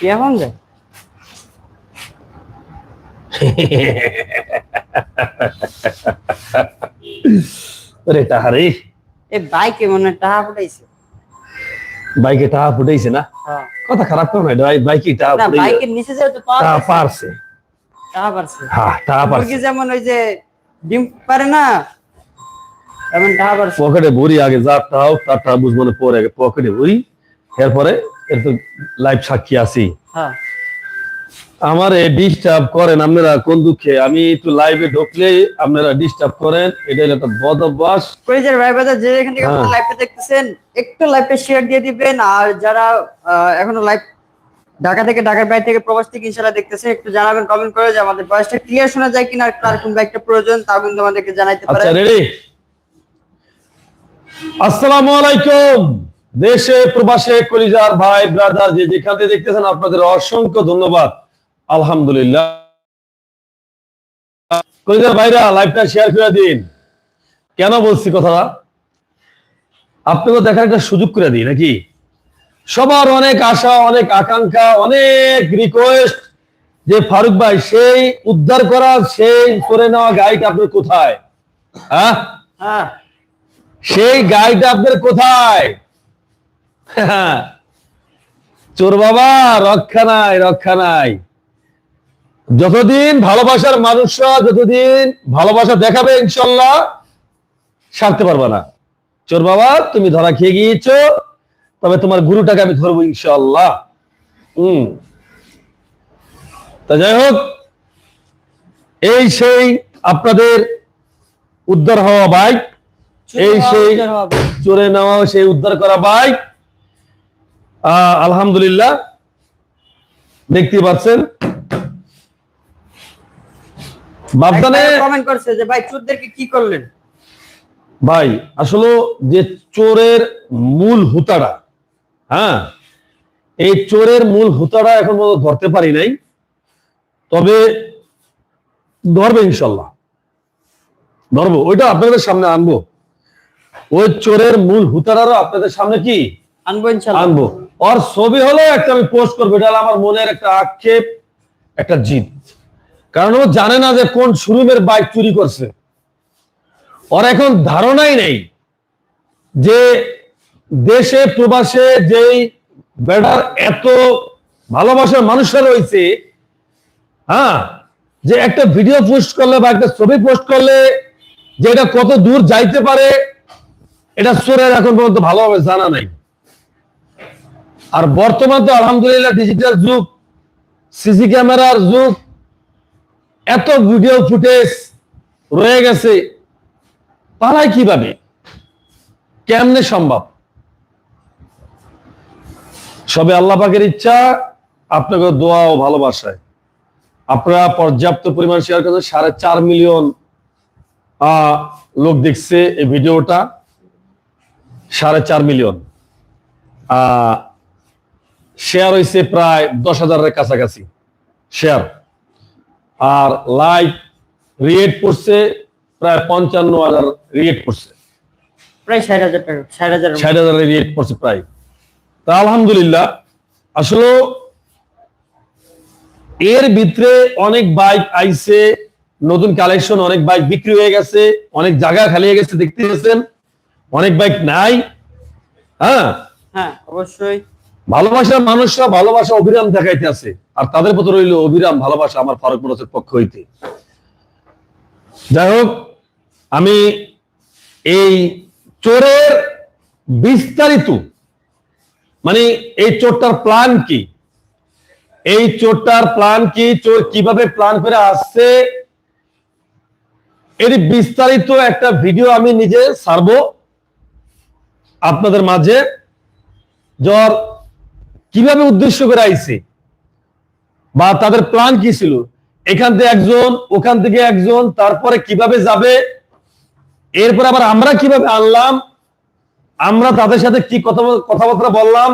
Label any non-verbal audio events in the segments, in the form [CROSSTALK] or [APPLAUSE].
কেমন যায় আরে টাহারে এ বাইকে মনে টাকা ফুটাইছে। বাইকে টাহা ফুটাইছে না? হ্যাঁ। কথা খারাপ তো বাইকে টাহা ফুটাইছে। বাইকের নিচে পাওয়া টাহা পারছে। টাকা পারছে। হ্যাঁ টাহা পারছে। মুরগি যেমন ওই যে ডিম পারে না এমন টাকা পারছে। পকেটে ভরি আগে যা টাও তার টাহা বুঝব না পরে আগে পকেটে ভরি এরপরে এর তো লাইভ সাক্ষী আছি। হ্যাঁ। আমার ডিস্টার্ব করেন আপনারা কোন দুঃখে? আমি একটু লাইভে ঢুকলে আপনারা ডিস্টার্ব করেন। এটা একটা বদ অভ্যাস। কলেজের ভাই বাজার যে এখান থেকে হ্যাঁ। লাইভটা দেখতেছেন একটু লাইভটা শেয়ার দিয়ে দিবেন। আর যারা এখনও লাইভ ঢাকা থেকে ঢাকার বাইরে থেকে প্রবাস থেকে ইনশাল্লাহ দেখতেছেন একটু জানাবেন কমেন্ট করে যে আমাদের ভয়েসটা ক্লিয়ার শোনা যায় কিনা আর কোন বাইকটা প্রয়োজন তাও কিন্তু আমাদেরকে জানাইতে আচ্ছা পারেন। রেডি আসসালামু আলাইকুম। দেশে প্রবাসে কলিজার ভাই ব্রাদার যে যেখান থেকে দেখতেছেন আপনাদের অসংখ্য ধন্যবাদ। আলহামদুলিল্লাহ। কলিজার ভাইরা লাইভটা শেয়ার করে দিন। কেন বলছি কথাটা? আপনাকে দেখার একটা সুযোগ করে দিই নাকি? সবার অনেক আশা অনেক আকাঙ্ক্ষা অনেক রিকোয়েস্ট যে ফারুক ভাই সেই উদ্ধার করা সেই করে নেওয়া গাইড আপনার কোথায়? হ্যাঁ? হ্যাঁ। সেই গাইড আপনার কোথায়? [LAUGHS] চোর বাবা রক্ষা নাই রক্ষা নাই। যতদিন ভালোবাসার মানুষরা যতদিন ভালোবাসা দেখাবে ইনশাল্লাহ সারতে পারবে না। চোর বাবা তুমি ধরা খেয়ে গিয়েছো তবে তোমার গুরুটাকে আমি ধরবো ইনশাল্লাহ। হম। তা যাই হোক এই সেই আপনাদের উদ্ধার হওয়া বাইক এই সেই চোরে নেওয়া সেই উদ্ধার করা বাইক। আলহামদুলিল্লাহ। দেখতে পাচ্ছেন? বাবদানে কমেন্ট করছে যে ভাই চোরদেরকে কি করলেন? ভাই আসলে যে চোরের মূল হুতাটা হ্যাঁ এই চোরের মূল হুতাটা এখন পর্যন্ত ধরতে পারি নাই। তবে ধরবে ইনশাল্লাহ। ধরবো ওইটা আপনাদের সামনে আনব। ওই চোরের মূল হুতারারও আপনাদের সামনে কি? আনব আনব। ওর ছবি হলো একটা আমি পোস্ট করব, এটা আমার মনের একটা আক্ষেপ, একটা জিদ। কারণ ও জানে না যে কোন শোরুমের বাইক চুরি করছে। ওর এখন ধারণাই নেই যে দেশে, প্রবাসে যেই বেড়ার এত ভালোবাসার মানুষরা রয়েছে হ্যাঁ যে একটা ভিডিও পোস্ট করলে বা একটা ছবি পোস্ট করলে যে এটা কত দূর যাইতে পারে, এটা চোরের এখন পর্যন্ত ভালোভাবে জানা নাই। আর বর্তমান তো আলহামদুলিল্লাহ ডিজিটাল যুগ সিসি ক্যামেরার যুগ এত ভিডিও ফুটেজ রয়ে গেছে পালায় কীভাবে? কেমনে সম্ভব? সবে আল্লাহ পাকের ইচ্ছা আপনাকে দোয়া ও ভালোবাসায়। আপনারা পর্যাপ্ত পরিমাণ শেয়ার করেছেন সাড়ে চার মিলিয়ন লোক দেখছে এই ভিডিওটা সাড়ে চার মিলিয়ন আহ, শেয়ার হয়েছে প্রায় দশ হাজারের কাছাকাছি। শেয়ার আর লাইক রিয়েট পড়ছে প্রায় পঞ্চান্ন হাজার রিয়েট পড়ছে প্রায় ষাট হাজার ষাট হাজার ষাট হাজারের রিয়েট পড়ছে প্রায়। তা আলহামদুলিল্লাহ আসলে এর ভিতরে অনেক বাইক আইছে নতুন কালেকশন অনেক বাইক বিক্রি হয়ে গেছে অনেক জায়গা খালি হয়ে গেছে দেখতে গেছেন অনেক বাইক নাই। হ্যাঁ? হ্যাঁ অবশ্যই। ভালোবাসার মানুষরা ভালোবাসা অবিরাম দেখাইতে আছে। আর তাদের প্রতি রইল অবিরাম ভালোবাসা আমার ফারুক মনোসের পক্ষ হইতে। যাই আমি এই চোরের বিস্তারিত মানে এই চোরটার প্ল্যান কি? এই চোরটার প্ল্যান কি? চোর কীভাবে প্ল্যান করে আসছে? এর বিস্তারিত একটা ভিডিও আমি নিজে ছাড়বো। আপনাদের মাঝে। জ্বর কীভাবে উদ্দেশ্য করে আইছে? বা তাদের প্ল্যান কি ছিল? এখান থেকে একজন ওখান থেকে একজন তারপরে কীভাবে যাবে? এরপর আবার আমরা কীভাবে আনলাম? আমরা তাদের সাথে কি কথা কথাবার্তা বললাম?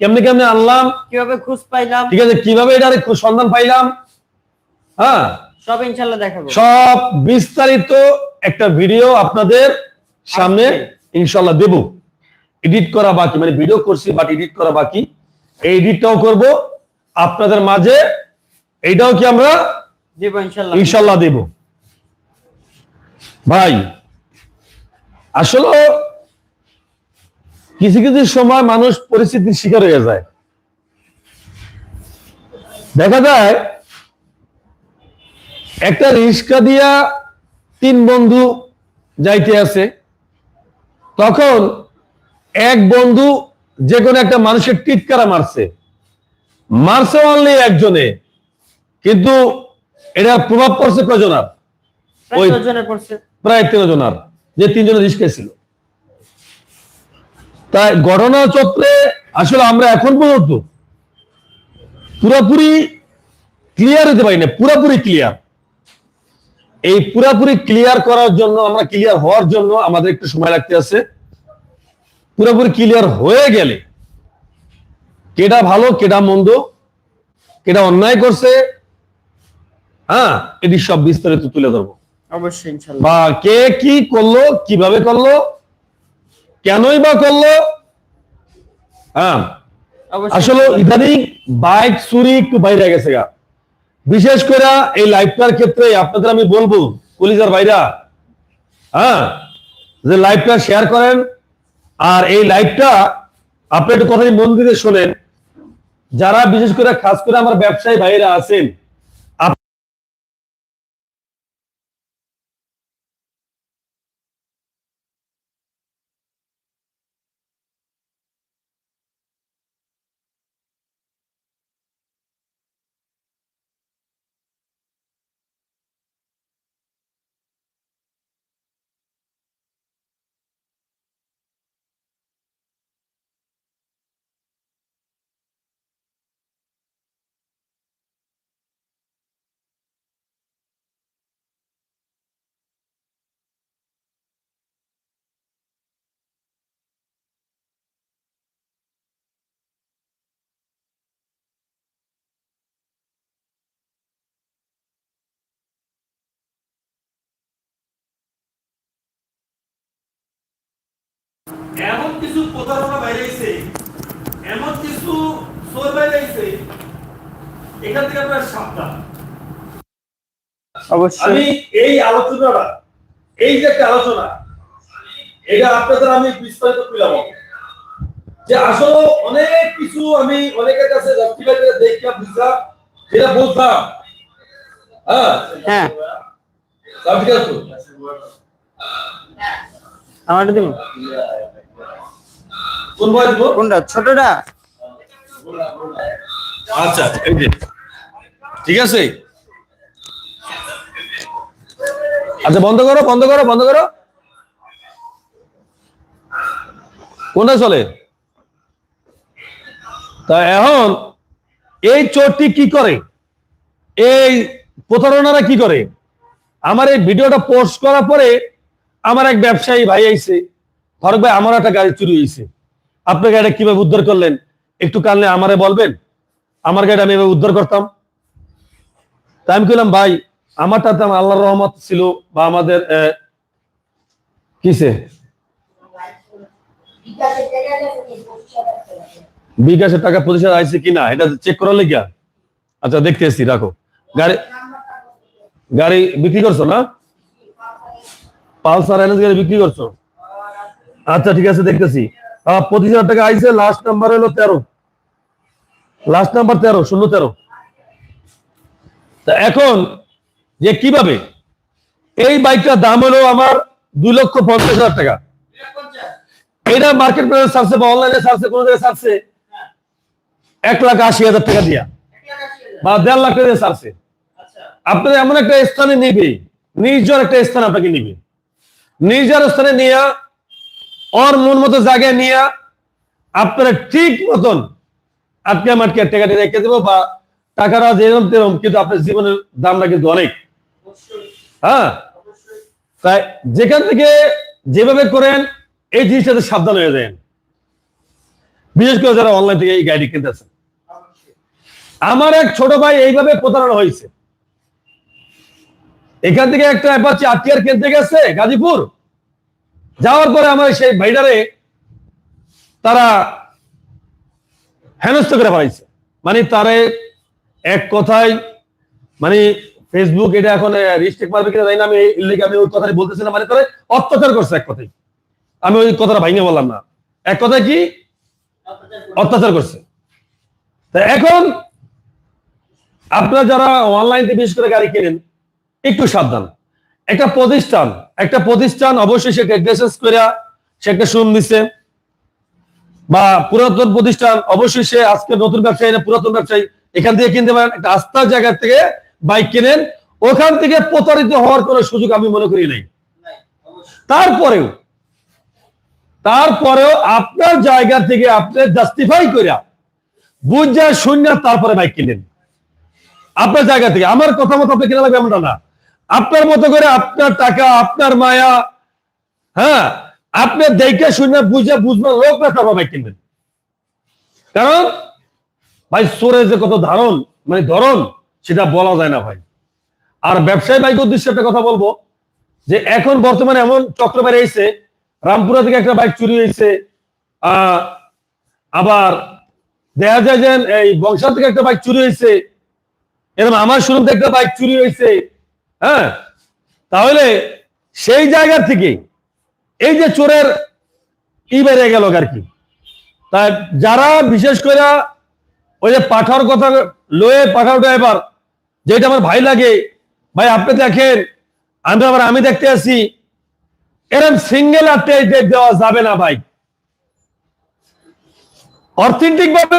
কেমনে কেমনে আনলাম? কীভাবে খোঁজ পাইলাম? ঠিক আছে কীভাবে এটা সন্ধান পাইলাম? হ্যাঁ? সব ইনশাল্লাহ দেখাবো। সব বিস্তারিত একটা ভিডিও আপনাদের সামনে ইনশাল্লাহ দেব। এডিট করা বাকি মানে ভিডিও করছি বাট এডিট করা বাকি। এই এডিটটাও করব। আপনাদের মাঝে এইটাও কি আমরা দিব ইনশাল্লাহ। দেব। ভাই আসলে কিছু কিছু সময় মানুষ পরিস্থিতির শিকার হয়ে যায়। দেখা যায় একটা রিক্সা দিয়া তিন বন্ধু যাইতে আছে। তখন এক বন্ধু যে কোনো একটা মানুষের টিটকারা মারছে। মারছে অনলি একজনে। কিন্তু এটার প্রভাব পড়ছে কজনার ওই প্রায় তেরো জনার যে তিনজনের রিস্কে ছিল তাই ঘটনা চক্রে আসলে আমরা এখন পর্যন্ত পুরোপুরি ক্লিয়ার হতে পারি না পুরোপুরি ক্লিয়ার এই পুরোপুরি ক্লিয়ার করার জন্য আমরা ক্লিয়ার হওয়ার জন্য আমাদের একটু সময় লাগতে আছে। পুরোপুরি ক্লিয়ার হয়ে গেলে কেটা ভালো কেটা মন্দ কেটা অন্যায় করছে হ্যাঁ এটি সব বিস্তারিত তুলে ধরবো। অবশ্যই বা কে কি করল কীভাবে করল কেনই বা করল হ্যাঁ আসলে ইদানিং বাইক চুরি একটু বাইরে গেছে গা। বিশেষ করে এই লাইফটার ক্ষেত্রে আপনাদের আমি বলব পুলিশের ভাইরা হ্যাঁ যে লাইফটা শেয়ার করেন আর এই লাইভটা আপনি একটু কথা মন্দিরে শোনেন। যারা বিশেষ করে, খাস করে আমার ব্যবসায়ী ভাইরা আছেন আপ- এমন কিছু প্রতারণা বাইরেছে এমন কিছু চোর বাইরেছে এখান থেকে আপনার সাবধান। আমি এই আলোচনাটা এই যে একটা আলোচনা এটা আপনাদের আমি বিস্তারিত তুলাম যে আসলে অনেক কিছু আমি অনেকের কাছে জাস্টিফাই করে দেখলাম বুঝলাম যেটা বলতাম হ্যাঁ? হ্যাঁ। তার ঠিক আছে তো? আমারটা দিব কোন কোনটা ছোটটা? আচ্ছা এই যে। ঠিক আছে? আচ্ছা বন্ধ করো বন্ধ করো বন্ধ করো। কোনটা চলে? তা এখন এই চোরটি কি করে? এই প্রতারণারা কি করে? আমার এই ভিডিওটা পোস্ট করার পরে আমার এক ব্যবসায়ী ভাই আইছে। ফারুক ভাই আমার একটা গাড়ি চুরি হয়েছে আপনি গাড়িটা কীভাবে উদ্ধার করলেন? একটু কালনে আমারে বলবেন? আমার গাড়ি আমি এভাবে উদ্ধার করতাম। তাই আমি বললাম ভাই আমারটা তো আল্লাহর রহমত ছিল বা আমাদের কিসে? বিকাশের টাকা প্রতিশোধ আইছে কিনা এটা চেক করার লেগিয়া? আচ্ছা দেখতে এসছি রাখো। গাড়ি গাড়ি বিক্রি করছ না? পালসার এনএস গাড়ি বিক্রি করছ? আচ্ছা ঠিক আছে, দেখতেছি। পঁচিশ হাজার টাকা আইছে লাস্ট নাম্বার হলো তেরো। লাস্ট নাম্বার তেরো, শূন্য তেরো। তা এখন, যে কীভাবে? এই বাইকটার দাম হলো আমার দুই লক্ষ পঞ্চাশ হাজার টাকা। এটা মার্কেট প্রাইসে ছাড়ছে বা অনলাইনে ছাড়ছে, কোন জায়গায় ছাড়ছে? এক লাখ আশি হাজার টাকা দিয়া। বা দেড় লাখ টাকা ছাড়ছে। আপনার এমন একটা স্থানে নিবে, নির্জন একটা স্থান আপনাকে নিবে। নির্জন স্থানে নিয়ে ওর মন মতো জায়গায় নিয়ে আপনারা ঠিক মতন আটকে মাটকে টাকাটি রেখে দেবো বা টাকাটা যেরকম তেরকম কিন্তু আপনার জীবনের দামটা কিন্তু অনেক। হ্যাঁ? তাই যেখান থেকে যেভাবে করেন, এই জিনিসটাতে সাবধান হয়ে যায় বিশেষ করে যারা অনলাইন থেকে এই গাড়ি কিনতেছেন আমার এক ছোট ভাই এইভাবে প্রতারণা হয়েছে। এখান থেকে একটা অ্যাপাচি আটিয়ার কিনতে গেছে, গাজীপুর। যাওয়ার পরে আমার সেই ভাইডারে তারা হেনস্থ করে ফেলাইছে। মানে তারে এক কথায় মানে ফেসবুক এটা এখন রিস্টেক মারবে কিনা জানি না, আমি আমি ওই কথাটা বলতেছি না মানে তারা অত্যাচার করছে এক কথায়। আমি ওই কথাটা ভাঙে বললাম না। এক কথায় কি? অত্যাচার করছে। তা এখন আপনারা যারা অনলাইন বিশেষ করে গাড়ি কেনেন, একটু সাবধান। একটা প্রতিষ্ঠান একটা প্রতিষ্ঠান অবশ্যই সে লাইসেন্স করে সে একটা শুন দিচ্ছে বা পুরাতন প্রতিষ্ঠান অবশ্যই সে আজকে নতুন ব্যবসায়ী না পুরাতন ব্যবসায়ী, এখান থেকে কিনতে পারেন, একটা আস্থার জায়গা থেকে বাইক কিনেন। ওখান থেকে প্রতারিত হওয়ার কোনো সুযোগ আমি মনে করি নাই। তারপরেও তারপরেও আপনার জায়গা থেকে আপনি জাস্টিফাই করিয়া বুঝা শূন্য তারপরে বাইক কিনেন। আপনার জায়গা থেকে, আমার কথা মতো আপনি কিনা লাগবে এমনটা না। আপনার মতো করে আপনার টাকা, আপনার মায়া হ্যাঁ? আপনি দেখে শুনে বুঝে বুঝবেন লোক না তারপর বাইক কিনবেন। কারণ, ভাই সোরে যে কত ধারণ মানে ধরন সেটা বলা যায় না ভাই। আর ব্যবসায়ী বাইক উদ্দেশ্যে একটা কথা বলব, যে এখন বর্তমানে এমন চক্র বেরিয়েছে রামপুরা থেকে একটা বাইক চুরি হয়েছে আবার দেখা যায় যে এই বংশা থেকে একটা বাইক চুরি হয়েছে, এরকম আমার শোরুম থেকে একটা বাইক চুরি হয়েছে হ্যাঁ? তাহলে সেই জায়গা থেকে এই যে চোরের ই বেড়ে গেল আর কি। তা যারা বিশেষ করে ওই যে পাঠার কথা লয়ে পাঠাও ড্রাইভার যেটা আমার ভাই লাগে, ভাই আপনি দেখেন, আমি আবার আমি দেখতে আসি এরকম সিঙ্গেল আর টেস্ট দেওয়া যাবে না ভাই। অর্থনৈতিক ভাবে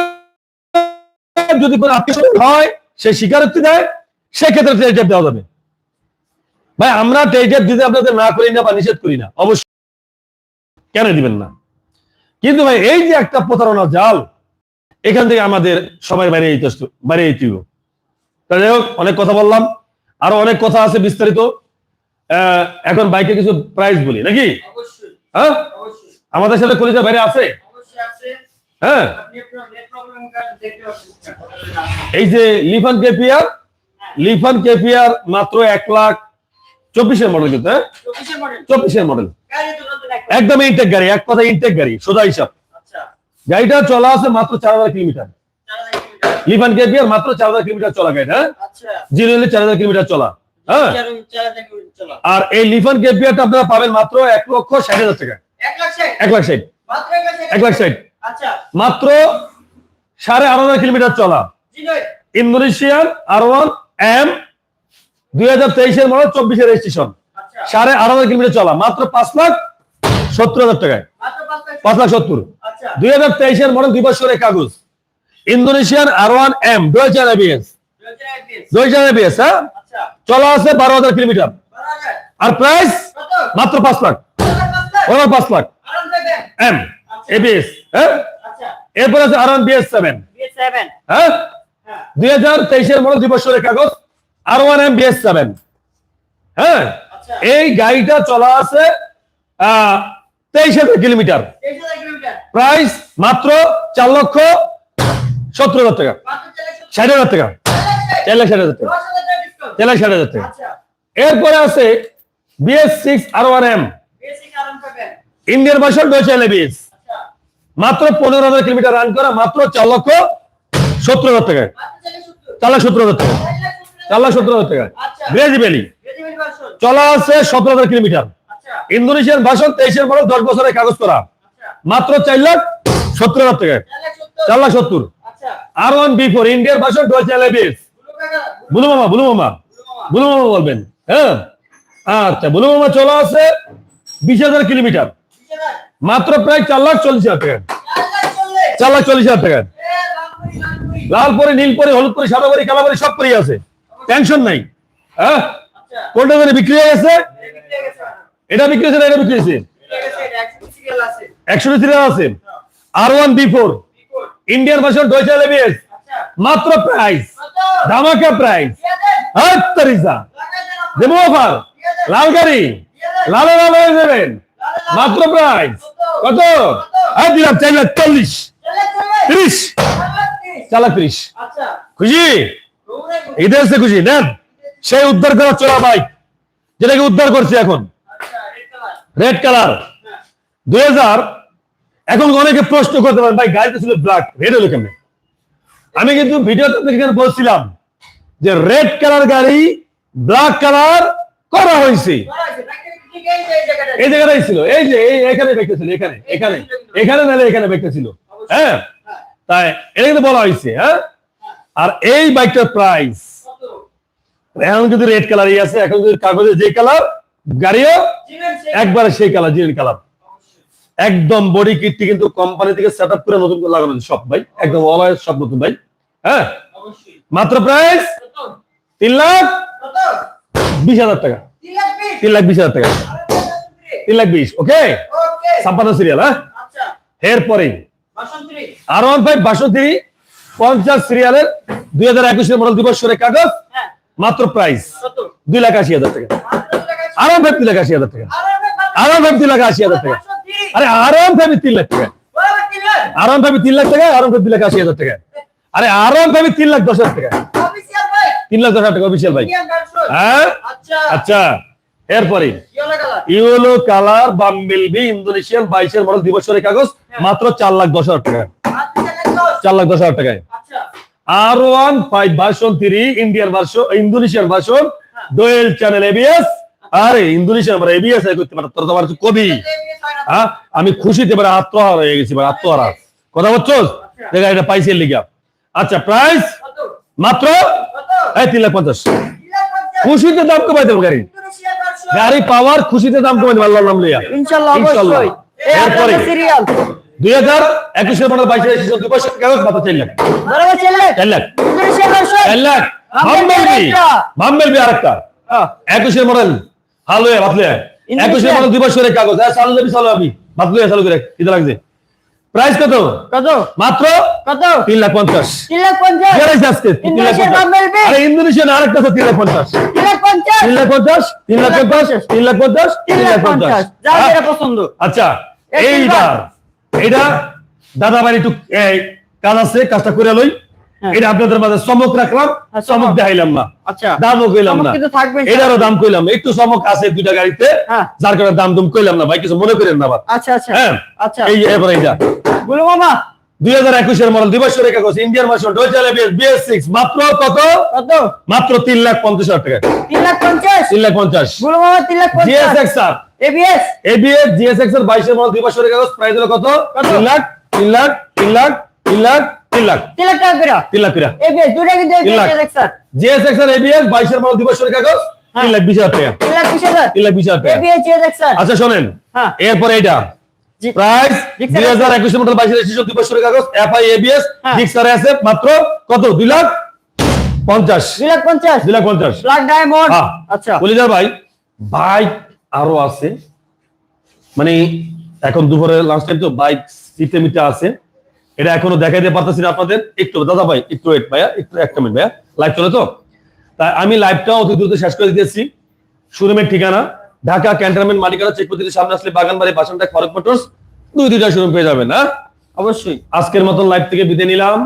যদি কোনো আত্মীয় হয়, সে স্বীকারোক্তি দেয়, সেক্ষেত্রে দেওয়া যাবে। ভাই আমরা টেস্ট দিতে আপনাদের না করি না বা নিষেধ করি না অবশ্যই। কেন দিবেন না? কিন্তু ভাই এই যে একটা প্রতারণা জাল এখান থেকে আমাদের সবাই বাইরে যেতে বাইরে যেতে। যাই হোক অনেক কথা বললাম। আরও অনেক কথা আছে বিস্তারিত। এখন বাইকে কিছু প্রাইস বলি নাকি? হ্যাঁ? আমাদের সাথে কলিজা বাইরে আছে? হ্যাঁ? এই যে লিফান কেপিয়ার লিফান কেপিয়ার মাত্র এক লাখ চব্বিশের মডেল কিন্তু হ্যাঁ? চব্বিশের মডেল একদম ইনটেক গাড়ি এক কথা ইনটেক গাড়ি সোজা হিসাব। আচ্ছা। গাড়িটা চলা আছে মাত্র চার হাজার কিলোমিটার। লিফান কেপিয়ার মাত্র চার হাজার কিলোমিটার চলা গাড়ি হ্যাঁ? আচ্ছা। জিরো চার হাজার কিলোমিটার চলা হ্যাঁ? আর এই লিফান কেপিয়ারটা আপনারা পাবেন মাত্র এক লক্ষ ষাট হাজার টাকা। এক লাখ ষাট? এক লাখ ষাট। মাত্র আচ্ছা। মাত্র সাড়ে আট হাজার কিলোমিটার চলা। ইন্দোনেশিয়ান আর ওয়ান এম দুই হাজার তেইশের মডেল চব্বিশের রেজিস্ট্রেশন আচ্ছা। সাড়ে আট হাজার কিলোমিটার চলা মাত্র পাঁচ লাখ সত্তর হাজার টাকায়। মাত্র পাঁচ লাখ সত্তর। আচ্ছা। দুই হাজার তেইশের মডেল দুই বছরের কাগজ। ইন্দোনেশিয়ান আর ওয়ান এম হাজার এবিএস হাজার এবিএস হ্যাঁ? আচ্ছা। চলা আছে বারো হাজার কিলোমিটার। আর প্রাইস মাত্র পাঁচ লাখ। ওনার পাঁচ লাখ। এম এবিএস হ্যাঁ? আচ্ছা। এরপর আছে আর ওয়ান বিএস সেভেন হ্যাঁ? হ্যাঁ। দুই হাজার তেইশের মডেল দুই বছরের কাগজ। R one M BS seven হ্যাঁ? আচ্ছা। এই গাড়িটা চলা আছে তেইশ হাজার কিলোমিটার। প্রাইস মাত্র চার লক্ষ সত্তর হাজার টাকা। ষাট হাজার টাকা। চার লাখ ষাট। হাজার টাকা। চার লাখ ষাট হাজার টাকা। আচ্ছা। এরপরে আছে BS six R one M Indian version ডয়েছে আচ্ছা। মাত্র পনেরো হাজার কিলোমিটার রান করা মাত্র চার লক্ষ সত্তর হাজার টাকা। চার লাখ সত্তর হাজার টাকা। চার লাখ সত্তর হাজার টাকা। আচ্ছা। গ্রেজি ভ্যালি চলা আছে সতেরো হাজার কিলোমিটার। আচ্ছা। ইন্দোনেশিয়ান ভার্সন তেইশের মডেল দশ বছরের কাগজ করা। আচ্ছা। মাত্র চার লাখ সত্তর হাজার টাকা। চার লাখ সত্তর। আর ওয়ান বি ফোর ইন্ডিয়ার এবিএস বুলু মামা বুলু মামা। বুলু মামা বলবেন। হ্যাঁ? আচ্ছা বুলু মামা চলা আছে বিশ হাজার কিলোমিটার। মাত্র প্রায় চার লাখ চল্লিশ হাজার টাকা। চার লাখ চল্লিশ। হাজার টাকা। লাল পরে নীল পরে হলুদ পরে সাদা পরে কালা পরে সব পরে আছে। টেনশন নাই। হ্যাঁ কোনটা করে বিক্রি হয়ে গেছে? হয়ে এটা বিক্রি হয়েছে এটা বিক্রি হয়েছে? হয়ে একশো সিরিয়াল আছে। আছে R one B four. Indian version ডয়েছে ABS আচ্ছা। মাত্র প্রাইস ধামাকা প্রাইস হাত তারিজা। দেবো অফার। লাল গাড়ি। লালে লাল হয়ে যাবেন মাত্র প্রাইস কত? আর দিলাম চার লাখ চল্লিশ। চার লাখ ত্রিশ। চার লাখ ত্রিশ। আচ্ছা। খুশি? খুশি নেন সেই উদ্ধার চোরা যেটাকে উদ্ধার করছে এখন। রেড কালার দুই এখন অনেকে প্রশ্ন করতে পারেন, ভাই গাড়িটা ছিল ব্ল্যাক রেড হলো কেমনে? আমি কিন্তু ভিডিওতে বলছিলাম যে রেড কালার গাড়ি ব্ল্যাক কালার করা হয়েছে। এই জায়গাটা। জায়গাটাই ছিল, এই যে এখানে ব্যক্তি এখানে এখানে এখানে নাহলে এখানে ব্যক্তি ছিল। হ্যাঁ? তাই, এটা কিন্তু বলা হয়েছে হ্যাঁ? আর এই বাইকটার প্রাইস এখন যদি রেড কালারই আছে এখন যদি কাগজে যে কালার গাড়িও একবারে সেই কালার জিরেন কালার একদম বডি কিটটি কিন্তু কোম্পানি থেকে সেট আপ করে নতুন করে লাগানো সব ভাই একদম অলওয়েজ সব নতুন ভাই হ্যাঁ। মাত্র প্রাইস? তিন লাখ? বিশ হাজার টাকা তিন লাখ বিশ? হাজার টাকা। তিন লাখ বিশ ওকে। ছাপ্পান্ন সিরিয়াল হ্যাঁ আচ্ছা, এরপরে। আর ওয়ান ফাইভ বাষট্টি পঞ্চাশ সিরিয়ালের দুই হাজার একুশের মডেল দিবস কাগজ হ্যাঁ, মাত্র প্রাইস দুই লাখ আশি হাজার টাকা। মাত্র দু টাকা। আর ওয়ান ফাইভ তিন লাখ আশি হাজার টাকা। আর আমরা কত? আর ওয়ান ফাইভ তিন লাখ আশি হাজার টাকা। আরে আর ওয়ান ফাইভ তিন লাখ টাকা। ও আবার তিন লাখ? টাকা আর ওয়ান ফাইভ তিন লাখ আশি হাজার টাকা। আরে আর ওয়ান ফাইভ তিন লাখ দশ হাজার টাকা। তিন লাখ দশ হাজার টাকা অফিসিয়াল ভাই। হ্যাঁ? আচ্ছা, আচ্ছা। এরপরে। ইউলো কালার বি ইন্দোনেশিয়ান বাইশের মডেল দিবসের কাগজ মাত্র চার লাখ দশ হাজার টাকা। মাত্র চার লাখ দশ। হাজার টাকায়। আচ্ছা, R one five version three Indian version Indonesian version dual channel ABS আরে ইন্দোনেশিয়ান আমরা এবিএস করতে তোর তো আমার কবি। হ্যাঁ আমি খুশিতে এবারে আত্মহারা হয়ে গেছি আত্মহারা। কথা বলছো দেখা এটা পাইছি লিগা। আচ্ছা প্রাইস মাত্র? এই তিন লাখ পঞ্চাশ। খুশিতে দাম কমাই দেবো গাড়ি। গাড়ি পাওয়ার খুশিতে দাম কমাই দেবো আল্লাহ নাম লইয়া। ইনশাআল্লাহ ইনশাআল্লাহ। অবশ্যই এই এরপরে? আপনাদের সিরিয়াল দুই হাজার একুশের মডেল বাইশের শিশু দুই বছর কাগজ মাত্র চার লাখ বরাবর চলে চার লাখ ইন্দোনেশিয়ান ভার্সন চার লাখ ভাম্বেল ভাম্বেল বি একটা। ভাম্বেল বি আরেকটা একুশের মডেল ভালো ভাবলে একুশের মডেল দুই বছরের কাগজ হ্যাঁ চালু যাবি চালু আমি ভাবলে চালু করে কিতে লাগছে প্রাইস কত কত মাত্র কত তিন লাখ পঞ্চাশ তিন লাখ পঞ্চাশ আজকে তিন লাখ পঞ্চাশ আরে ইন্দোনেশিয়ান আরেকটা তিন লাখ পঞ্চাশ তিন লাখ পঞ্চাশ তিন লাখ পঞ্চাশ তিন লাখ পঞ্চাশ তিন লাখ পঞ্চাশ তিন লাখ পঞ্চাশ হ্যাঁ? পছন্দ আচ্ছা এই এইটা তিনবার। এটা দাদা বাড়ি একটু কাজ আছে কাজটা করে লই। হ্যাঁ। এটা আপনাদের মাঝে চমক রাখলাম হ্যাঁ, চমক। দেখাইলাম না। আচ্ছা। দামও কইলাম না। এটারও দাম কইলাম একটু চমক আছে দুইটা গাড়িতে হ্যাঁ। যার কারণে দাম দুম কইলাম না ভাই কিছু মনে করেন না আবার। আচ্ছা আচ্ছা। হ্যাঁ। আচ্ছা। এই এবার এইটা। গুলো মামা। দুই হাজার একুশের মডেল দিবস রেখা কাগজ Indian version dual BS six মাত্র কত? কত? মাত্র তিন লাখ পঞ্চাশ হাজার টাকা। তিন লাখ পঞ্চাশ? তিন লাখ পঞ্চাশ। গুলো মামা তিন লাখ পঞ্চাশ। জিএসএক্স আর এবিএস এবিএস জিএসএক্স এর বাইশের মডেল দুই বছরের কাগজ। প্রাইস হলো কত? কত? তিন লাখ তিন লাখ তিন লাখ তিন লাখ তিন লাখ। তিন লাখ টাকা করে। তিন লাখ করে। এবিএস দুটা কিন্তু। এবিএস স্যার জিএসএক্স এর। এবিএস বাইশের মডেল দুই বছরের কাগজ। তিন লাখ বিশ হাজার টাকা। তিন লাখ বিশ হাজার। তিন লাখ বিশ হাজার টাকা। এবিএস জিএস স্যার আচ্ছা শোনেন। হ্যাঁ। এরপরে এটা। প্রাইস জিক্সার দুই হাজার একুশের মডেল বাইশের শিশু দুই বছরের কাগজ। এফআই এবিএস হ্যাঁ। জিক্সার আছে মাত্র কত? দুই লাখ পঞ্চাশ। দুই লাখ পঞ্চাশ। দুই লাখ পঞ্চাশ। ব্ল্যাক ডায়মন্ড হ্যাঁ। আচ্ছা। কলিজার ভাই। বাইক আরও আছে। মানে এখন দুপুরে লাঞ্চ টাইম তো বাইক সিটে মিটে আছে। এটা এখনও দেখাইতে পারতেছি না আপনাদের। একটু দাদা ভাই একটু ওয়েট ভাইয়া একটু একটা মিনিট ভাইয়া। লাইভ চলে তো? তাই আমি লাইভটা অতি দ্রুত শেষ করে দিতেছি। শোরুমের ঠিকানা ঢাকা ক্যান্টনমেন্ট মালিকানা চেক প্রতিটি সামনে আসলে বাগানবাড়ি বাসনটা খরক মোটরস দুই দুইটা শোরুম পেয়ে যাবেন না? অবশ্যই। আজকের মতন লাইভ থেকে বিদায় নিলাম।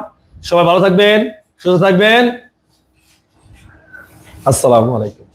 সবাই ভালো থাকবেন সুস্থ থাকবেন। আসসালামু আলাইকুম।